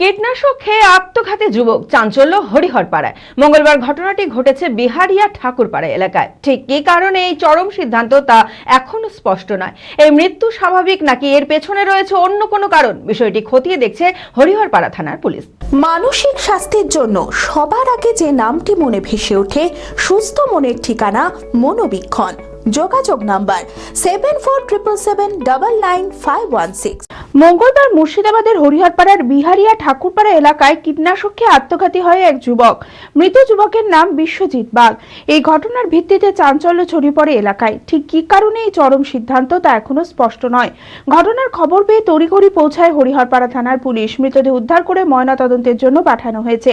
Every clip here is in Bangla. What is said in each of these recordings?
কীটনাশক খেয়ে আত্মঘাতী যুবক চাঞ্চল্য হরিহরপাড়ায়। মঙ্গলবার ঘটনাটি ঘটেছে বিহারিয়া ঠাকুরপাড়া এলাকায়। ঠিক কী কারণে এই চরম সিদ্ধান্ত তা এখনও স্পষ্ট নয়। এই মৃত্যু স্বাভাবিক নাকি এর পেছনে রয়েছে অন্য কোনো কারণ? বিষয়টি খতিয়ে দেখছে হরিহরপাড়া থানার পুলিশ। মানসিক স্বাস্থ্যের জন্য সবার আগে যে নামটি মনে ভেসে ওঠে, সুস্থ মনের ঠিকানা মনোবীক্ষণ। যোগাযোগ number seven four triple seven double nine five one six মঙ্গলবার মুর্শিদাবাদের হরিহরপাড়ার বিহারিয়া ঠাকুরপাড়া এলাকায় কীটনাশক খেয়ে আত্মঘাতী হয় এক যুবক। মৃত যুবকের নাম বিশ্বজিৎ বাগ। এই ঘটনার ভিত্তিতে চাঞ্চল্য ছড়িয়ে পড়ে এলাকায়। ঠিক কী কারণে এই চরম সিদ্ধান্ত তা এখনও স্পষ্ট নয়। ঘটনার খবর পেয়ে তড়িঘড়ি পৌঁছায় হরিহরপাড়া থানার পুলিশ। মৃতদেহ উদ্ধার করে ময়নাতদন্তের জন্য পাঠানো হয়েছে।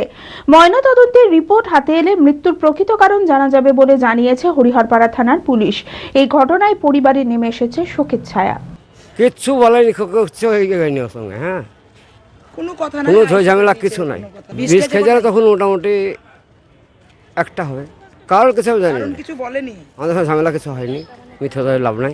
ময়নাতদন্তের রিপোর্ট হাতে এলে মৃত্যুর প্রকৃত কারণ জানা যাবে বলে জানিয়েছে হরিহরপাড়া থানার পুলিশ। এই ঘটনায় পরিবারে নেমে এসেছে শোকের ছায়া। কিচ্ছু বলেনি কিচ্ছু হয়ে গেল ওর সঙ্গে হ্যাঁ? কোনো কথা নাই কোনো ঝামেলা কিছু নাই। বিষ খেয়ে যারা তখন মোটামুটি একটা হবে। কারোর কিছু আমি জানি না। কিছু বলেনি? আমাদের সঙ্গে ঝামেলা কিছু হয়নি মিথ্যা লাভ নাই।